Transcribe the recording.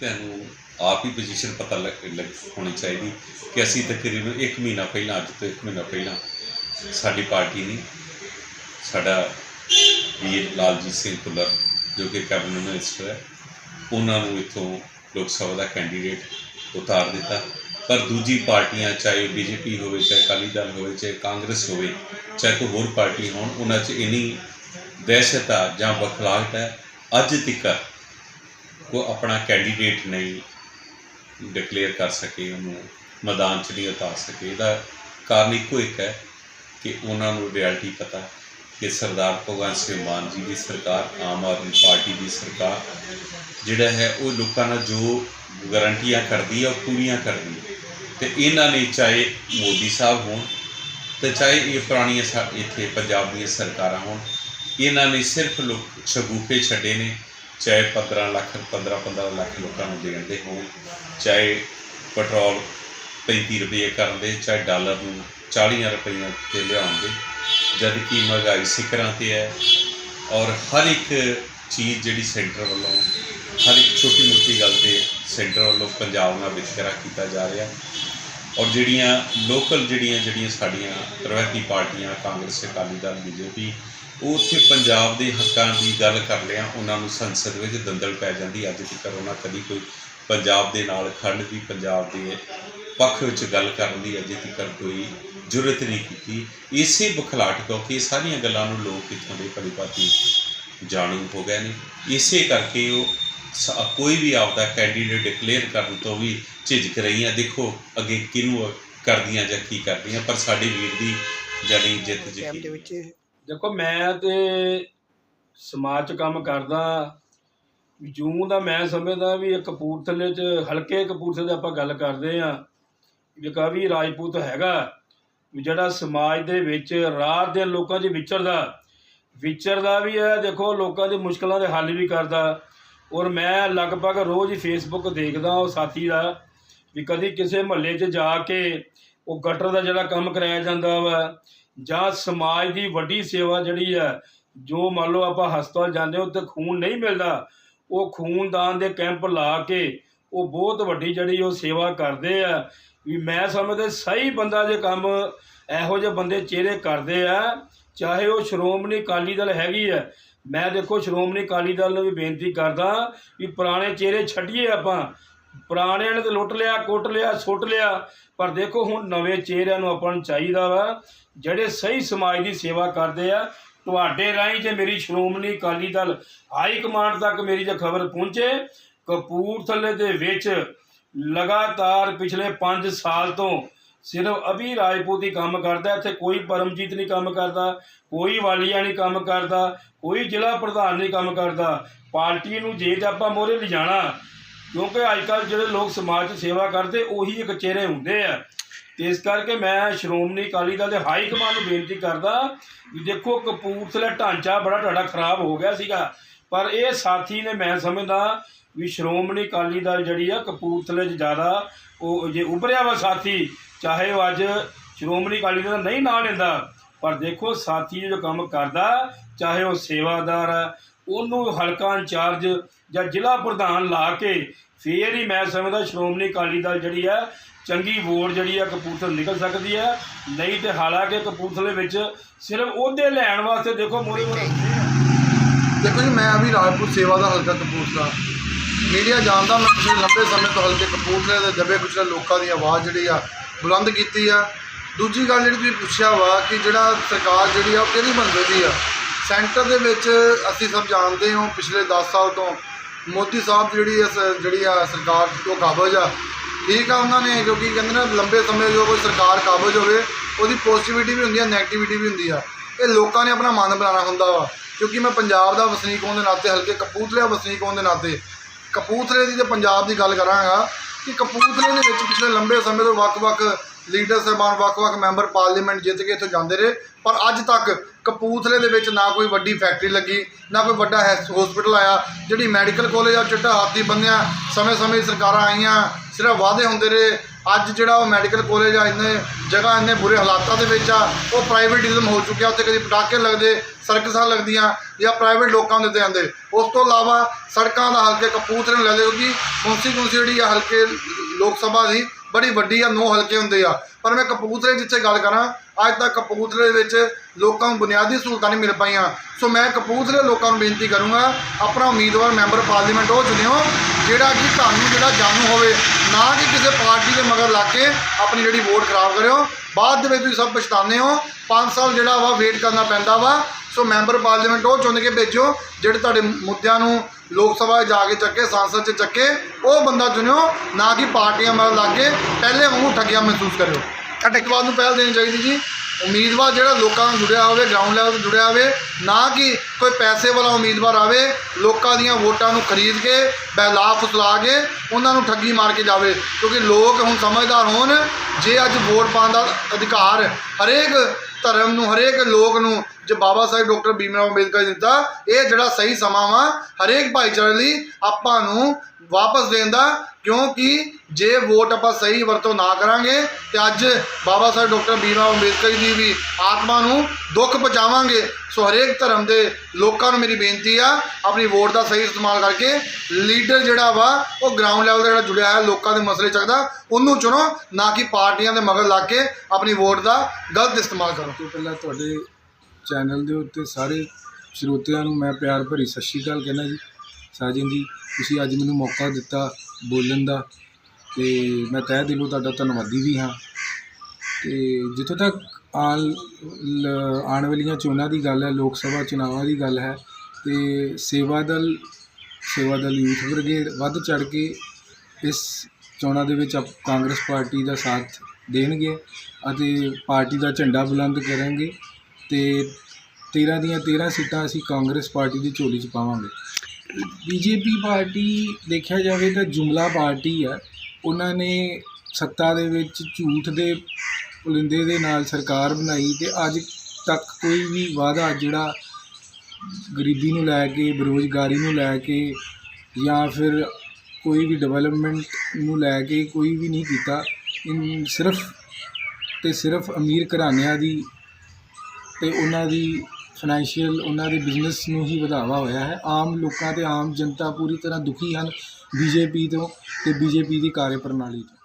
ਤੁਹਾਨੂੰ ਆਪ ਹੀ ਪੋਜੀਸ਼ਨ ਪਤਾ ਲੱਗ, ਲੱਗ- ਹੋਣੀ ਚਾਹੀਦੀ ਕਿ ਅਸੀਂ ਤਕਰੀਬਨ 1 ਮਹੀਨਾ ਪਹਿਲਾਂ, ਅੱਜ ਤੋਂ 1 ਮਹੀਨਾ ਪਹਿਲਾਂ ਸਾਡੀ ਪਾਰਟੀ ਨੇ ਸਾਡਾ ਵੀਰ ਲਾਲਜੀਤ ਸਿੰਘ ਭੁੱਲਰ, ਜੋ ਕਿ ਕੈਬਨਿਟ ਮਿਨਿਸਟਰ ਹੈ, ਉਹਨਾਂ ਨੂੰ ਇੱਥੋਂ ਲੋਕ ਸਭਾ ਦਾ ਕੈਂਡੀਡੇਟ ਉਤਾਰ ਦਿੱਤਾ। ਪਰ ਦੂਜੀ ਪਾਰਟੀਆਂ, ਚਾਹੇ ਬੀਜੇਪੀ ਹੋਵੇ, ਚਾਹੇ ਅਕਾਲੀ ਦਲ ਹੋਵੇ, ਚਾਹੇ ਕਾਂਗਰਸ ਹੋਵੇ, ਚਾਹੇ ਕੋਈ ਹੋਰ ਪਾਰਟੀ ਹੋਣ, ਉਹਨਾਂ 'ਚ ਇੰਨੀ ਦਹਿਸ਼ਤ ਆ ਜਾਂ ਬਖਲਾਹਟ ਹੈ। ਅੱਜ ਤੱਕ ਉਹ ਆਪਣਾ ਕੈਂਡੀਡੇਟ ਨਹੀਂ ਡਿਕਲੇਅਰ ਕਰ ਸਕੇ, ਉਹਨੂੰ ਮੈਦਾਨ 'ਚ ਨਹੀਂ ਉਤਾਰ ਸਕੇ। ਇਹਦਾ ਕਾਰਨ ਇੱਕੋ ਇੱਕ ਹੈ ਕਿ ਉਹਨਾਂ ਨੂੰ ਰਿਐਲਿਟੀ ਪਤਾ ਕਿ ਸਰਦਾਰ ਭਗਵੰਤ ਸਿੰਘ ਮਾਨ ਜੀ ਦੀ ਸਰਕਾਰ, ਆਮ ਆਦਮੀ ਪਾਰਟੀ ਦੀ ਸਰਕਾਰ ਜਿਹੜਾ ਹੈ, ਉਹ ਲੋਕਾਂ ਨਾਲ ਜੋ ਗਾਰੰਟੀਆਂ ਕਰਦੀ ਹੈ ਉਹ ਪੂਰੀਆਂ ਕਰਦੀ ਹੈ ਤੇ ਇਹਨਾਂ ਨੇ ਚਾਹੇ ਮੋਦੀ ਸਾਹਿਬ ਹੋਣ ਤੇ ਚਾਹੇ ਇਹ ਪੁਰਾਣੀਆਂ ਸਾ- ਇੱਥੇ ਪੰਜਾਬ ਦੀਆਂ ਸਰਕਾਰਾਂ ਹੋਣ, ਇਹਨਾਂ ਨੇ ਸਿਰਫ ਲੋਕ ਸ਼ਗੂਫੇ ਛੱਡੇ ਨੇ। ਚਾਹੇ 15 ਲੱਖ 15 15 ਲੱਖ ਲੋਕਾਂ ਨੂੰ ਦੇਣ ਦੇ ਹੋਣ, ਚਾਹੇ ਪੈਟਰੋਲ 35 ਰੁਪਏ ਕਰਨ ਦੇ, ਚਾਹੇ ਡਾਲਰ ਨੂੰ 40 ਰੁਪਈਆਂ ਤੇ ਲਿਆਉਣ ਦੇ, ਜਦ ਕਿ ਮਹਿੰਗਾਈ ਸਿਖਰਾਂ ਤੇ ਹੈ ਔਰ ਹਰ ਇੱਕ ਚੀਜ਼ ਜਿਹੜੀ ਸੈਂਟਰ ਵੱਲੋਂ, ਹਰ ਇੱਕ ਛੋਟੀ ਮੋਟੀ ਗੱਲ ਤੇ ਸੈਂਟਰ ਵੱਲੋਂ ਪੰਜਾਬ ਨਾਲ ਵਿਤਕਰਾ ਕੀਤਾ ਜਾ ਰਿਹਾ ਔਰ ਜਿਹੜੀਆਂ ਲੋਕਲ ਜਿਹੜੀਆਂ ਜਿਹੜੀਆਂ ਸਾਡੀਆਂ ਰਵਾਇਤੀ ਪਾਰਟੀਆਂ, ਕਾਂਗਰਸ, ਅਕਾਲੀ ਦਲ, ਬੀਜੇਪੀ ਉਹ ਉੱਥੇ ਪੰਜਾਬ ਦੇ ਹੱਕਾਂ ਦੀ ਗੱਲ ਕਰ ਲਿਆ ਉਹਨਾਂ ਨੂੰ ਸੰਸਦ ਵਿੱਚ ਦੰਦਲ ਪੈ ਜਾਂਦੀ ਅੱਜ ਤੱਕ ਉਹਨਾਂ ਕਦੀ ਕੋਈ ਪੰਜਾਬ ਦੇ ਨਾਲ ਖੜਨ ਦੀ ਪੰਜਾਬ ਦੇ ਪੱਖ ਵਿੱਚ ਗੱਲ ਕਰਨ ਦੀ ਅਜੇ ਤੱਕ ਕੋਈ ਜ਼ਰੂਰਤ ਨਹੀਂ ਕੀਤੀ। ਇਸੇ ਬਖਲਾਟ ਕਿਉਂਕਿ ਇਹ ਸਾਰੀਆਂ ਗੱਲਾਂ ਨੂੰ ਲੋਕ ਇੱਥੋਂ ਦੇ ਭਲੀਭਾਂਤੀ ਜਾਣੂ ਹੋ ਗਏ ਨੇ। ਇਸੇ ਕਰਕੇ ਉਹ ਕੋਈ ਵੀ ਆਪਦਾ ਕੈਂਡੀਡੇਟ ਡਿਕਲੇਅਰ ਕਰਨ ਤੋਂ ਵੀ ਝਿਜਕ ਰਹੀਆਂ। ਦੇਖੋ ਅੱਗੇ ਕਿਹਨੂੰ ਕਰਦੀਆਂ ਜਾਂ ਕੀ ਕਰਦੀਆਂ ਪਰ ਸਾਡੇ ਵੀਰ ਦੀ ਜਾਨੀ ਜਿੱਤ ਜਿੱਤੀ। ਦੇਖੋ, ਮੈਂ ਤੇ ਸਮਾਜ 'ਚ ਕੰਮ ਕਰਦਾ ਵੀ ਜੂੰ ਦਾ ਮੈਂ ਸਮਝਦਾ ਵੀ ਇਹ ਕਪੂਰਥਲੇ 'ਚ, ਹਲਕੇ ਕਪੂਰਥਲੇ ਦੀ ਆਪਾਂ ਗੱਲ ਕਰਦੇ ਆ ਵੀ ਕਵੀ ਰਾਜਪੂਤ ਹੈਗਾ, ਵੀ ਜਿਹੜਾ ਸਮਾਜ ਦੇ ਵਿੱਚ ਰਾਤ ਦੇ ਲੋਕਾਂ 'ਚ ਵਿਚਰਦਾ ਵਿਚਰਦਾ ਵੀ ਹੈ, ਦੇਖੋ, ਲੋਕਾਂ ਦੀ ਮੁਸ਼ਕਲਾਂ ਦੇ ਹੱਲ ਵੀ ਕਰਦਾ। ਔਰ ਮੈਂ ਲਗਭਗ ਰੋਜ਼ ਹੀ ਫੇਸਬੁੱਕ ਦੇਖਦਾ, ਉਹ ਸਾਥੀ ਦਾ, ਵੀ ਕਦੀ ਕਿਸੇ ਮਹੱਲੇ 'ਚ ਜਾ ਕੇ ਉਹ ਗਟਰ ਦਾ ਜਿਹੜਾ ਕੰਮ ਕਰਾਇਆ ਜਾਂਦਾ ਵਾ ਜਾਂ ਸਮਾਜ ਦੀ ਵੱਡੀ ਸੇਵਾ ਜਿਹੜੀ ਹੈ, ਜੋ ਮੰਨ ਲਓ ਆਪਾਂ ਹਸਪਤਾਲ ਜਾਂਦੇ ਹਾਂ, ਉੱਥੇ ਖੂਨ ਨਹੀਂ ਮਿਲਦਾ, ਉਹ ਖੂਨਦਾਨ ਦੇ ਕੈਂਪ ਲਾ ਕੇ ਉਹ ਬਹੁਤ ਵੱਡੀ ਜਿਹੜੀ ਉਹ ਸੇਵਾ ਕਰਦੇ ਆ। ਵੀ ਮੈਂ ਸਮਝਦਾ ਸਹੀ ਬੰਦਾ ਜੇ ਕੰਮ ਇਹੋ ਜਿਹੇ ਬੰਦੇ ਚਿਹਰੇ ਕਰਦੇ ਆ, ਚਾਹੇ ਉਹ ਸ਼੍ਰੋਮਣੀ ਅਕਾਲੀ ਦਲ ਹੈਗੀ ਹੈ, ਮੈਂ ਦੇਖੋ ਸ਼੍ਰੋਮਣੀ ਅਕਾਲੀ ਦਲ ਨੂੰ ਵੀ ਬੇਨਤੀ ਕਰਦਾ ਵੀ ਪੁਰਾਣੇ ਚਿਹਰੇ ਛੱਡੀਏ ਆਪਾਂ। ਪੁਰਾਣਿਆਂ ਨੇ ਤੇ ਲੁੱਟ ਲਿਆ, ਕੁੱਟ ਲਿਆ, ਸੁੱਟ ਲਿਆ। ਪਰ ਦੇਖੋ ਹੁਣ ਨਵੇਂ ਚਿਹਰਿਆਂ ਨੂੰ ਆਪਾਂ ਨੂੰ ਚਾਹੀਦਾ ਵਾ, ਜਿਹੜੇ ਸਹੀ ਸਮਾਜ ਦੀ ਸੇਵਾ ਕਰਦੇ ਆ, ਤੁਹਾਡੇ ਰਾਹੀਂ ਜੇ ਮੇਰੀ ਸ਼੍ਰੋਮਣੀ ਅਕਾਲੀ ਦਲ ਹਾਈ ਕਮਾਂਡ ਤੱਕ ਮੇਰੀ ਜੇ ਖਬਰ ਪਹੁੰਚੇ, ਕਪੂਰਥਲੇ ਦੇ ਵਿੱਚ ਲਗਾਤਾਰ ਪਿਛਲੇ 5 ਸਾਲ ਤੋਂ ਸਿਰਫ ਅਭੀ ਰਾਜਪੂਤ ਹੀ ਕੰਮ ਕਰਦਾ, ਇੱਥੇ ਕੋਈ ਪਰਮਜੀਤ ਨਹੀਂ ਕੰਮ ਕਰਦਾ, ਕੋਈ ਵਾਲੀਆ ਨਹੀਂ ਕੰਮ ਕਰਦਾ, ਕੋਈ ਜ਼ਿਲ੍ਹਾ ਪ੍ਰਧਾਨ ਨਹੀਂ ਕੰਮ ਕਰਦਾ। ਪਾਰਟੀ ਨੂੰ ਜੇ ਤੇ ਆਪਾਂ ਮੋਹਰੇ ਲਿਜਾਣਾ ਕਿਉਂਕਿ ਅੱਜ ਕੱਲ੍ਹ ਜਿਹੜੇ ਲੋਕ ਸਮਾਜ 'ਚ ਸੇਵਾ ਕਰਦੇ, ਉਹੀ ਇੱਕ ਚਿਹਰੇ ਹੁੰਦੇ ਆ। ਤੇ ਇਸ ਕਰਕੇ ਮੈਂ ਸ਼੍ਰੋਮਣੀ ਅਕਾਲੀ ਦਲ ਦੇ ਹਾਈ ਕਮਾਂਡ ਨੂੰ ਬੇਨਤੀ ਕਰਦਾ ਵੀ ਦੇਖੋ, ਕਪੂਰਥਲਾ ਢਾਂਚਾ ਬੜਾ ਤੁਹਾਡਾ ਖਰਾਬ ਹੋ ਗਿਆ ਸੀਗਾ। ਪਰ ਇਹ ਸਾਥੀ ਨੇ ਮੈਂ ਸਮਝਦਾ ਵੀ ਸ਼੍ਰੋਮਣੀ ਅਕਾਲੀ ਦਲ ਜਿਹੜੀ ਆ, ਕਪੂਰਥਲੇ 'ਚ ਜ਼ਿਆਦਾ ਉਹ ਜੇ ਉਭਰਿਆ ਵਾ ਸਾਥੀ, ਚਾਹੇ ਉਹ ਅੱਜ ਸ਼੍ਰੋਮਣੀ ਅਕਾਲੀ ਦਲ ਦਾ ਨਹੀਂ ਨਾਂ ਲੈਂਦਾ, ਪਰ ਦੇਖੋ, ਸਾਥੀ ਜੋ ਕੰਮ ਕਰਦਾ, ਚਾਹੇ ਉਹ ਸੇਵਾਦਾਰ ਆ ਉਹਨੂੰ ਹਲਕਾ ਇੰਚਾਰਜ ਜਾਂ ਜ਼ਿਲ੍ਹਾ ਪ੍ਰਧਾਨ ਲਾ ਕੇ ਫੇਰ ਹੀ ਮੈਂ ਸਮਝਦਾ ਸ਼੍ਰੋਮਣੀ ਅਕਾਲੀ ਦਲ ਜਿਹੜੀ ਹੈ, ਚੰਗੀ ਵੋਟ ਜਿਹੜੀ ਆ ਕਪੂਰਥਲੇ ਨਿਕਲ ਸਕਦੀ ਹੈ। ਨਹੀਂ ਤੇ ਹਾਲਾਂਕਿ ਕਪੂਰਥਲੇ ਵਿੱਚ ਸਿਰਫ ਉਹਦੇ ਲੈਣ ਵਾਸਤੇ ਦੇਖੋ ਮੋਰੇ ਮੋਰੇ ਦੇਖੋ ਜੀ, ਮੈਂ ਵੀ ਰਾਜਪੂਤ ਸੇਵਾ ਦਾ ਹਲਕਾ ਕਪੂਰਥਲਾ। ਮੀਡੀਆ ਜਾਣਦਾ ਮੈਂ ਪਿਛਲੇ ਲੰਬੇ ਸਮੇਂ ਤੋਂ ਹਲਕੇ ਕਪੂਰਥਲੇ ਦੇ ਦਬੇ ਕੁਚਲੇ ਲੋਕਾਂ ਦੀ ਆਵਾਜ਼ ਜਿਹੜੀ ਆ, ਬੁਲੰਦ ਕੀਤੀ ਆ। ਦੂਜੀ ਗੱਲ ਜਿਹੜੀ ਤੁਸੀਂ ਪੁੱਛਿਆ ਵਾ ਕਿ ਜਿਹੜਾ ਸਰਕਾਰ ਜਿਹੜੀ ਆ, ਉਹ ਕਿਹੜੀ ਬੰਦੇ ਦੀ ਆ? ਸੈਂਟਰ ਦੇ ਵਿੱਚ ਅਸੀਂ ਸਭ ਜਾਣਦੇ ਹਾਂ ਪਿਛਲੇ 10 ਸਾਲ ਤੋਂ ਮੋਦੀ ਸਾਹਿਬ ਜਿਹੜੀ ਇਸ, ਜਿਹੜੀ ਆ ਸਰਕਾਰ ਤੋਂ ਕਾਬਜ ਆ। ਠੀਕ ਆ ਉਹਨਾਂ ਨੇ, ਕਿਉਂਕਿ ਕਹਿੰਦੇ ਨਾ ਲੰਬੇ ਸਮੇਂ ਜੋ ਕੋਈ ਸਰਕਾਰ ਕਾਬਜ ਹੋਵੇ, ਉਹਦੀ ਪੋਜ਼ਿਟਿਵਿਟੀ ਵੀ ਹੁੰਦੀ ਆ ਨੈਗੇਟਿਵਿਟੀ ਵੀ ਹੁੰਦੀ ਆ। ਇਹ ਲੋਕਾਂ ਨੇ ਆਪਣਾ ਮਨ ਬਣਾਉਣਾ ਹੁੰਦਾ ਵਾ। ਕਿਉਂਕਿ ਮੈਂ ਪੰਜਾਬ ਦਾ ਵਸਨੀਕ ਹੋਣ ਦੇ ਨਾਤੇ, ਹਲਕੇ ਕਪੂਰਥਲੇ ਦਾ ਵਸਨੀਕ ਹੋਣ ਦੇ ਨਾਤੇ, ਕਪੂਰਥਲੇ ਦੀ ਤੇ ਪੰਜਾਬ ਦੀ ਗੱਲ ਕਰਾਂਗਾ ਕਿ ਕਪੂਰਥਲੇ ਦੇ ਵਿੱਚ ਪਿਛਲੇ ਲੰਬੇ ਸਮੇਂ ਤੋਂ ਵੱਖ-ਵੱਖ ਲੀਡਰ ਸਾਹਿਬਾਨ, ਵੱਖ-ਵੱਖ ਮੈਂਬਰ ਪਾਰਲੀਮੈਂਟ ਜਿੱਤ ਕੇ ਇੱਥੋਂ ਜਾਂਦੇ ਰਹੇ। ਪਰ ਅੱਜ ਤੱਕ ਕਪੂਰਥਲੇ ਦੇ ਵਿੱਚ ਨਾ ਕੋਈ ਵੱਡੀ ਫੈਕਟਰੀ ਲੱਗੀ, ਨਾ ਕੋਈ ਵੱਡਾ ਹਸਪੀਟਲ ਆਇਆ, ਜਿਹੜੀ ਮੈਡੀਕਲ ਕਾਲਜ ਆ ਚਿੱਟਾ ਹਾਥੀ ਬੰਨਿਆ, ਸਮੇਂ-ਸਮੇਂ ਸਰਕਾਰਾਂ ਆਈਆਂ, ਸਿਰਫ ਵਾਅਦੇ ਹੁੰਦੇ ਰਹੇ, ਅੱਜ ਜਿਹੜਾ ਉਹ ਮੈਡੀਕਲ ਕਾਲਜ ਆ, ਇੰਨੇ ਜਗ੍ਹਾ, ਇੰਨੇ ਬੁਰੇ ਹਾਲਾਤਾਂ ਦੇ ਵਿੱਚ ਆ, ਉਹ ਪ੍ਰਾਈਵੇਟਿਜ਼ਮ ਹੋ ਚੁੱਕਿਆ, ਉੱਥੇ ਕਦੀ ਪਟਾਕੇ ਲੱਗਦੇ ਸਰਕਸਾਂ ਲੱਗਦੀਆਂ, ਜਾਂ ਪ੍ਰਾਈਵੇਟ ਲੋਕਾਂ ਦੇ ਤੇ ਆਉਂਦੇ। ਉਸ ਤੋਂ ਇਲਾਵਾ ਸੜਕਾਂ ਦਾ ਹਲਕੇ ਕਪੂਰਥਲੇ ਨੂੰ ਲੈ ਲਿਓ ਕਿ ਕੌਂਸਟੀਟਿਊਂਸੀ ਜਿਹੜੀ ਆ, ਹਲਕੇ ਲੋਕ ਸਭਾ ਦੀ, ਬੜੀ ਵੱਡੀ ਆ, ਨੌ ਹਲਕੇ ਹੁੰਦੇ ਆ। ਪਰ ਮੈਂ ਕਪੂਰਥਲੇ ਜਿੱਥੇ ਗੱਲ ਕਰਾਂ ਅੱਜ ਤੱਕ ਕਪੂਰਥਲੇ ਵਿੱਚ ਲੋਕਾਂ ਨੂੰ ਬੁਨਿਆਦੀ ਸਹੂਲਤਾਂ ਨਹੀਂ ਮਿਲ ਪਾਈਆਂ। ਸੋ ਮੈਂ ਕਪੂਰਥਲੇ ਲੋਕਾਂ ਨੂੰ ਬੇਨਤੀ ਕਰੂੰਗਾ, ਆਪਣਾ ਉਮੀਦਵਾਰ ਮੈਂਬਰ ਪਾਰਲੀਮੈਂਟ ਉਹ ਚੁਣਿਓ, ਜਿਹੜਾ ਕਿ ਤੁਹਾਨੂੰ ਜਿਹੜਾ ਜਾਣੂ ਹੋਵੇ, ਨਾ ਕਿ ਕਿਸੇ ਪਾਰਟੀ ਦੇ ਮਗਰ ਲੱਗ ਕੇ ਆਪਣੀ ਜਿਹੜੀ ਵੋਟ ਖਰਾਬ ਕਰਿਓ। ਬਾਅਦ ਦੇ ਵਿੱਚ ਤੁਸੀਂ ਸਭ ਪਛਤਾਉਂਦੇ ਹੋ 5 ਸਾਲ ਜਿਹੜਾ ਵਾ ਵੇਟ ਕਰਨਾ ਪੈਂਦਾ ਵਾ। ਸੋ ਮੈਂਬਰ ਪਾਰਲੀਮੈਂਟ ਉਹ ਚੁਣ ਕੇ ਭੇਜੋ ਜਿਹੜੇ ਤੁਹਾਡੇ ਮੁੱਦਿਆਂ ਨੂੰ ਲੋਕ ਸਭਾ ਜਾ ਕੇ ਚੱਕੇ, ਸੰਸਦ 'ਚ ਚੱਕੇ, ਉਹ ਬੰਦਾ ਚੁਣਿਓ, ਨਾ ਕਿ ਪਾਰਟੀਆਂ ਮਗਰ ਲੱਗ ਕੇ ਪਹਿਲੇ ਵਾਂਗੂ ਠੱਗਿਆ ਮਹਿਸੂਸ ਕਰਿਓ। ਉਮੀਦਵਾਰ ਨੂੰ ਪਹਿਲ ਦੇਣੀ ਚਾਹੀਦੀ ਜੀ। ਉਮੀਦਵਾਰ ਜਿਹੜਾ ਲੋਕਾਂ ਨਾਲ ਜੁੜਿਆ ਹੋਵੇ ਗਰਾਊਂਡ ਲੈਵਲ ਤੇ ਜੁੜਿਆ ਹੋਵੇ, ਨਾ ਕਿ ਕੋਈ ਪੈਸੇ ਵਾਲਾ ਉਮੀਦਵਾਰ ਆਵੇ, ਲੋਕਾਂ ਦੀਆਂ ਵੋਟਾਂ ਨੂੰ ਖਰੀਦ ਕੇ ਬਹਿਲਾ ਫੁਸਲਾ ਕੇ, ਉਹਨਾਂ ਨੂੰ ਠੱਗੀ ਮਾਰ ਕੇ ਜਾਵੇ। ਕਿਉਂਕਿ ਲੋਕ ਹੁਣ ਸਮਝਦਾਰ ਹੋਣ, ਜੇ ਅੱਜ ਵੋਟ ਪਾਉਣ ਦਾ ਅਧਿਕਾਰ ਹਰੇਕ ਧਰਮ ਨੂੰ, ਹਰੇਕ ਲੋਕ ਨੂੰ ਜੇ ਬਾਬਾ ਸਾਹਿਬ ਡਾਕਟਰ ਭੀਮਰਾਓ ਅੰਬੇਦਕਰ ਨੇ ਦਿੱਤਾ, ਇਹ ਜਿਹੜਾ ਸਹੀ ਸਮਾਂ ਵਾ, ਹਰੇਕ ਭਾਈਚਾਰੇ ਲਈ ਆਪਾਂ ਨੂੰ ਵਾਪਸ ਦੇਣ ਦਾ, ਕਿਉਂਕਿ ਜੇ ਵੋਟ ਆਪਾਂ ਸਹੀ ਵਰਤੋਂ ਨਾ ਕਰਾਂਗੇ, ਤੇ ਅੱਜ ਬਾਬਾ ਸਾਹਿਬ ਡਾਕਟਰ ਭੀਮਰਾਓ ਅੰਬੇਦਕਰ ਜੀ ਦੀ ਆਤਮਾ ਨੂੰ ਦੁੱਖ ਪਹੁੰਚਾਵਾਂਗੇ। ਸੋ ਹਰੇਕ ਧਰਮ ਦੇ ਲੋਕਾਂ ਨੂੰ ਮੇਰੀ ਬੇਨਤੀ ਆ, ਆਪਣੀ ਵੋਟ ਦਾ ਸਹੀ ਇਸਤੇਮਾਲ ਕਰਕੇ ਲੀਡਰ ਜਿਹੜਾ ਵਾ, ਉਹ ਗਰਾਊਂਡ ਲੈਵਲ ਤੇ ਜਿਹੜਾ ਜੁੜਿਆ ਹੈ ਲੋਕਾਂ ਦੇ ਮਸਲੇ ਚੱਕਦਾ, ਉਹਨੂੰ ਚੁਣੋ, ਨਾ ਕਿ ਪਾਰਟੀਆਂ ਦੇ ਮਗਰ ਲੱਗ ਕੇ ਆਪਣੀ ਵੋਟ ਦਾ ਗਲਤ ਇਸਤੇਮਾਲ ਕਰੋ। ਪਹਿਲਾਂ ਤੁਹਾਡੇ ਚੈਨਲ ਦੇ ਉੱਤੇ ਸਾਰੇ ਸਰੋਤਿਆਂ ਨੂੰ ਮੈਂ ਪਿਆਰ ਭਰੀ ਸਤਿ ਸ਼੍ਰੀ ਅਕਾਲ ਕਹਿੰਦਾ ਜੀ। ਸਾਜਨ ਜੀ, ਤੁਸੀਂ ਅੱਜ ਮੈਨੂੰ ਮੌਕਾ ਦਿੱਤਾ ਬੋਲਣ ਦਾ ਤੇ ਮੈਂ ਤਹਿ ਦਿਲੋਂ ਤੁਹਾਡਾ ਧੰਨਵਾਦੀ ਵੀ ਹਾਂ। ਤੇ ਜਿੱਥੋਂ ਤੱਕ ਆਉਣ ਆਉਣ ਵਾਲੀਆਂ ਚੋਣਾਂ ਦੀ ਗੱਲ ਹੈ, ਲੋਕ ਸਭਾ ਚੁਣਾਵਾਂ ਦੀ ਗੱਲ ਹੈ ਤੇ ਸੇਵਾ ਦਲ ਸੇਵਾ ਦਲ ਯੂਥ ਬ੍ਰਿਗੇਡ ਵੱਧ ਚੜ ਕੇ ਇਸ ਚੋਣਾਂ ਦੇ ਵਿੱਚ ਆਪ- ਕਾਂਗਰਸ ਪਾਰਟੀ ਦਾ ਸਾਥ ਦੇਣਗੇ ਅਤੇ ਪਾਰਟੀ ਦਾ ਝੰਡਾ ਬੁਲੰਦ ਕਰਾਂਗੇ ਤੇ 13 ਦੀਆਂ 13 ਸੀਟਾਂ ਅਸੀਂ ਕਾਂਗਰਸ ਪਾਰਟੀ ਦੀ ਝੋਲੀ 'ਚ ਪਾਵਾਂਗੇ। ਬੀਜੇਪੀ ਪਾਰਟੀ ਦੇਖਿਆ ਜਾਵੇ ਤਾਂ ਜੁਮਲਾ ਪਾਰਟੀ ਹੈ ਉਹਨਾਂ ਨੇ ਸੱਤਾ ਦੇ ਵਿੱਚ ਝੂਠ ਦੇ ਪੁਲਿੰਦੇ ਦੇ ਨਾਲ ਸਰਕਾਰ ਬਣਾਈ ਤੇ ਅੱਜ ਤੱਕ ਕੋਈ ਵੀ ਵਾਅਦਾ ਜਿਹੜਾ ਗਰੀਬੀ ਨੂੰ ਲੈ ਕੇ, ਬੇਰੁਜ਼ਗਾਰੀ ਨੂੰ ਲੈ ਕੇ ਜਾਂ ਫਿਰ ਕੋਈ ਵੀ ਡਿਵੈਲਪਮੈਂਟ ਨੂੰ ਲੈ ਕੇ ਕੋਈ ਵੀ ਨਹੀਂ ਕੀਤਾ। ਇਨ ਸਿਰਫ ਤੇ ਸਿਰਫ ਅਮੀਰ ਘਰਾਣਿਆਂ ਦੀ ਤੇ ਉਹਨਾਂ ਦੀ ਫਾਈਨੈਂਸ਼ੀਅਲ ਉਹਨਾਂ ਦੇ ਬਿਜ਼ਨਸ ਨੂੰ ਹੀ ਵਧਾਵਾ ਹੋਇਆ ਹੈ। ਆਮ ਲੋਕਾਂ ਤੇ ਆਮ ਜਨਤਾ ਪੂਰੀ ਤਰ੍ਹਾਂ ਦੁਖੀ ਹਨ। ਬੀਜੇਪੀ ਤੋਂ ਤੇ ਬੀਜੇਪੀ ਦੀ ਕਾਰਜਪ੍ਰਣਾਲੀ ਤੋਂ।